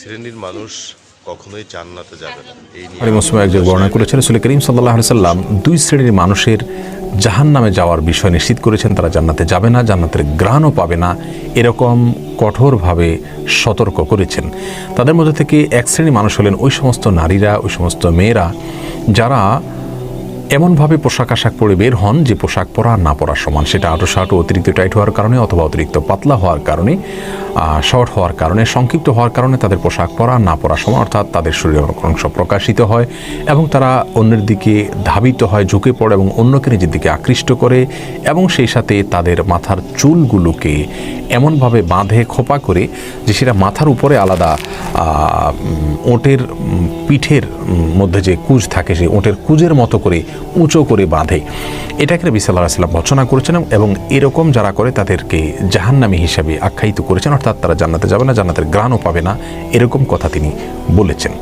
শ্রেণির মানুষ কখনোই জান্নাতে যাবে না। এই নিয়ে মুসলিম একজন বর্ণনা করেছেন, রসুল করিম সাল্লাহ সাল্লাম দুই শ্রেণির মানুষের জাহান্নামে যাওয়ার বিষয় নিশ্চিত করেছেন, তারা জান্নাতে যাবে না, জান্নাতের গ্রাণও পাবে না, এরকম কঠোরভাবে সতর্ক করেছেন। তাদের মধ্যে থেকে এক শ্রেণির মানুষ হলেন ওই সমস্ত নারীরা, ওই সমস্ত মেয়েরা, যারা এমনভাবে পোশাক আশাক পরে বের হন যে পোশাক পরা না পরার সমান। সেটা আটো শার্ট অতিরিক্ত টাইট হওয়ার কারণে অথবা অতিরিক্ত পাতলা হওয়ার কারণে শর্ট হওয়ার কারণে, সংক্ষিপ্ত হওয়ার কারণে তাদের পোশাক পরা না পরার সমান, অর্থাৎ তাদের শরীরের অংশ প্রকাশিত হয় এবং তারা অন্যের দিকে ধাবিত হয়, ঝুঁকে পড়ে এবং অন্যকে নিজের দিকে আকৃষ্ট করে এবং সেই সাথে তাদের মাথার চুলগুলোকে এমনভাবে বাঁধে, খোপা করে যে সেটা মাথার উপরে আলাদা ওটের পিঠের মধ্যে যে কুজ থাকে সেই ওটের কুজের মতো করে, উঁচো করে বাঁধে। এটাকে নবী সাল্লাহ সাল্লাম বর্চনা করেছেন এবং এরকম যারা করে তাদেরকে জাহান্নামী হিসাবে আখ্যায়িত করেছেন, অর্থাৎ তারা জান্নাতে যাবে না, জান্নাতের গ্রাণও পাবে না, এরকম কথা তিনি বলেছেন।